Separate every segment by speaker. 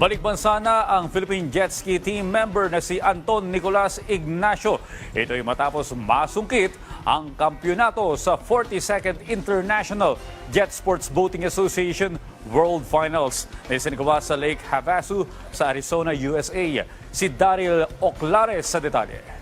Speaker 1: Balik bansa na ang Philippine Jet Ski team member na si Anton Nicolas Ignacio. Ito ay matapos masungkit ang kampyonato sa 42nd International Jet Sports Boating Association World Finals na isinagawa sa Lake Havasu sa Arizona, USA. Si Daryl Oclares sa detalye.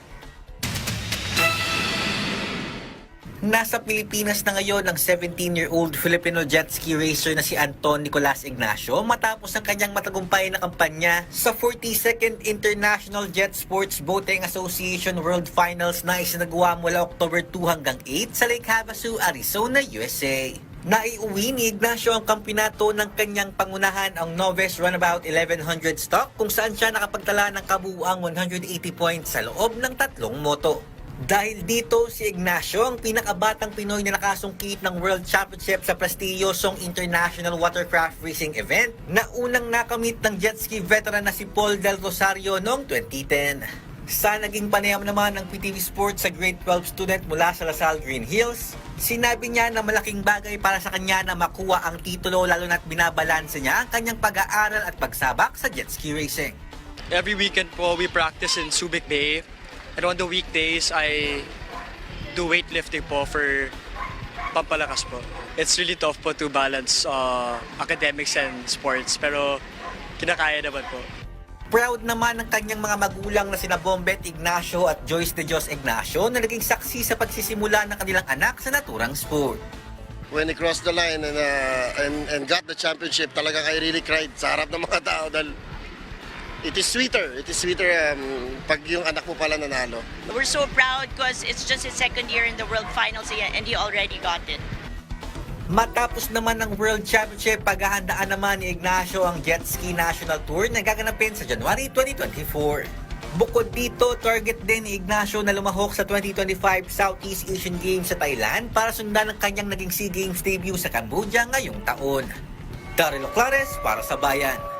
Speaker 2: Nasa Pilipinas na ngayon ang 17-year-old Filipino jet ski racer na si Anton Nicolas Ignacio matapos ang kanyang matagumpay na kampanya sa 42nd International Jet Sports Boating Association World Finals na isinagawa mula October 2 hanggang 8 sa Lake Havasu, Arizona, USA. Naiuwi ni Ignacio ang kampinato ng kanyang pangunahan ang Novice Runabout 1100 stock kung saan siya nakapagtala ng kabuuang 180 points sa loob ng tatlong moto. Dahil dito, si Ignacio ang pinakabatang Pinoy na nakasungkit ng World Championship sa prestiyosong International Watercraft Racing event na unang nakamit ng jet ski veteran na si Paul Del Rosario noong 2010. Sa naging panayam naman ng PTV Sports sa grade 12 student mula sa Lasal Green Hills, sinabi niya na malaking bagay para sa kanya na makuha ang titulo lalo na't binabalanse niya ang kanyang pag-aaral at pagsabak sa jet ski racing.
Speaker 3: Every weekend po, we practice in Subic Bay. And on the weekdays, I do weightlifting po for pampalakas po. It's really tough po to balance uh, academics and sports. Pero kinakaya naman po.
Speaker 2: Proud naman ang kanyang mga magulang na sina Bombet Ignacio at Joyce de Dios Ignacio na naging saksi sa pagsisimula ng kanilang anak sa naturang sport.
Speaker 4: when he crossed the line and, uh, and, and got the championship, talaga I really cried sa harap ng mga tao dahil it is sweeter. It is sweeter um, pag yung anak mo pala nanalo.
Speaker 5: We're so proud because it's just his second year in the World Finals and he already got it.
Speaker 2: Matapos naman ng World Championship, paghahandaan naman ni Ignacio ang Jet Ski National Tour na gaganapin sa January 2024. Bukod dito, target din ni Ignacio na lumahok sa 2025 Southeast Asian Games sa Thailand para sundan ang kanyang naging SEA Games debut sa Cambodia ngayong taon. Daryl Clares para sa Bayan.